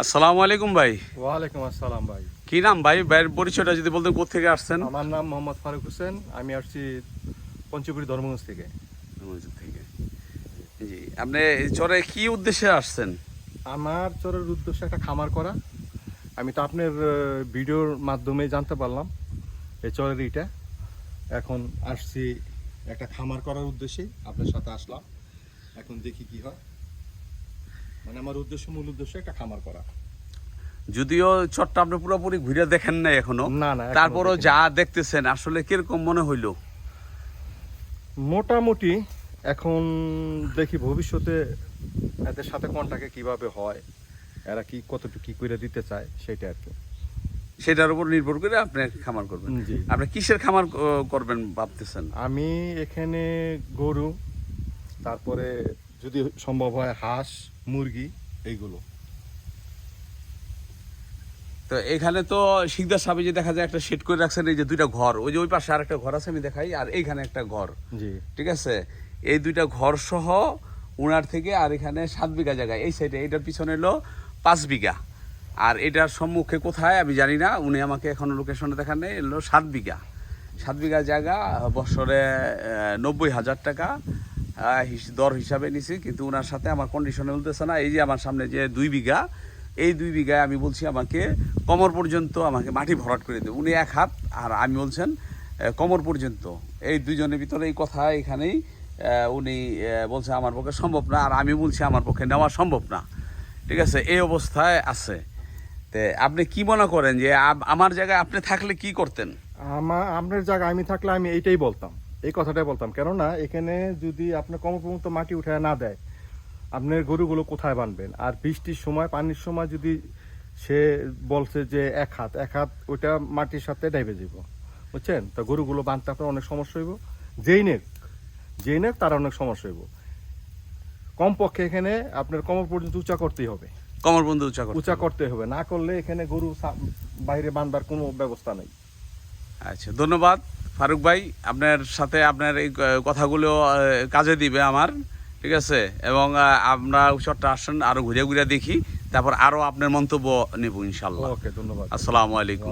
আসসালামু আলাইকুম ভাই। ওয়ালাইকুম আসসালাম ভাই। কি নাম ভাই? ভাইয়ের পরিচয়টা যদি বলতেন কোথেকে আসছেন? আমার নাম মোহাম্মদ ফারুক হোসেন। আমি আসছি পঞ্চপুরি ধর্মগঞ্জ থেকে। মসজিদ থেকে। জি আপনি এই চরে কি উদ্দেশ্যে আসছেন? আমার চরের উদ্দেশ্য একটা খামার করা। আমি তো আপনার ভিডিওর মাধ্যমে জানতে পারলাম এই চরের এইটা। এখন আসছি একটা খামার করার উদ্দেশ্যে। আপনার সাথে আসলাম। এখন দেখি কি হয়। মানে আমার উদ্দেশ্য মূল উদ্দেশ্য একটা খামার করা। যদিও চরটা আপনি পুরোপুরি ঘুরে দেখেন নাই এখনও। না না এখনও তারপরও যা দেখতেছেন আসলে কীরকম মনে হইল? মোটামুটি এখন দেখি ভবিষ্যতে এদের সাথে কন্টাকে কীভাবে হয় এরা কি কতটুকু কি করে দিতে চায় সেটা আর কি। সেটার উপর নির্ভর করে আপনি খামার করবেন। জি। আপনি কিসের খামার করবেন ভাবতেছেন? আমি এখানে গরু তারপরে যদি সম্ভব হয় হাঁস মুরগি এইগুলো। তো এখানে তো শিকদার সাহেব যে দেখা যায় একটা সেট করে রাখছেন এই যে দুইটা ঘর। ওই যে ওই পাশে আরেকটা ঘর আছে আমি দেখাই আর এইখানে একটা ঘর। জি। ঠিক আছে? এই দুইটা ঘর সহ উনার থেকে আর এখানে সাত বিঘা জায়গা। এই সাইডে এটার পিছনে এলো পাঁচ বিঘা। আর এটার সম্মুখে কোথায় আমি জানি না উনি আমাকে এখনও লোকেশনে দেখান নেই এলো সাত বিঘা। সাত বিঘা জায়গা বছরে নব্বই হাজার টাকা। দর হিসাবে নিছি, কিন্তু ওনার সাথে আমার কন্ডিশনে বলতেছে না। এই যে আমার সামনে যে দুই বিঘা, এই দুই বিঘায় আমি বলছি আমাকে কমর পর্যন্ত আমাকে মাটি ভরাট করে দেবে। উনি এক হাত, আর আমি বলছেন কমর পর্যন্ত। এই দুজনের ভিতরে এই কথা এখানেই উনি বলছে আমার পক্ষে সম্ভব না, আর আমি বলছি আমার পক্ষে নেওয়া সম্ভব না। ঠিক আছে? এই অবস্থায় আছে। তে আপনি কি মনে করেন যে আমার জায়গায় আপনি থাকলে কি করতেন? আমার আপনার জায়গায় আমি থাকলে আমি এইটাই বলতাম। এই কথাটাই বলতাম। কেননা এখানে যদি আপনার কমপমত মাটি উঠে না দেয় আপনার গরুগুলো কোথায় বানবেন? আর বৃষ্টির সময় পানির সময় যদি সে বলছে যে এক হাত এক হাত ওইটা মাটির সাথে ডাইবে যাব বুঝছেন? তো গরুগুলো বানতে আপনার অনেক সমস্যা হইব। যেই নেক যেই নেক তার অনেক সমস্যা হইব। কমপক্ষে এখানে আপনার কমর পর্যন্ত উঁচা করতেই হবে। কমর বন্ধু উঁচা উঁচা করতে হবে। না করলে এখানে গরু বাইরে বাঁধবার কোনো ব্যবস্থা নেই। আচ্ছা ধন্যবাদ। ফারুক ভাই আপনার সাথে আপনার এই কথাগুলো কাজে দিবে আমার ঠিক আছে? এবং আমরা উৎসবটা আসেন আরও ঘুরে ঘুরে দেখি তারপর আরও আপনার মন্তব্য নেব ইনশাল্লাহ। ওকে ধন্যবাদ। আসসালামু আলাইকুম।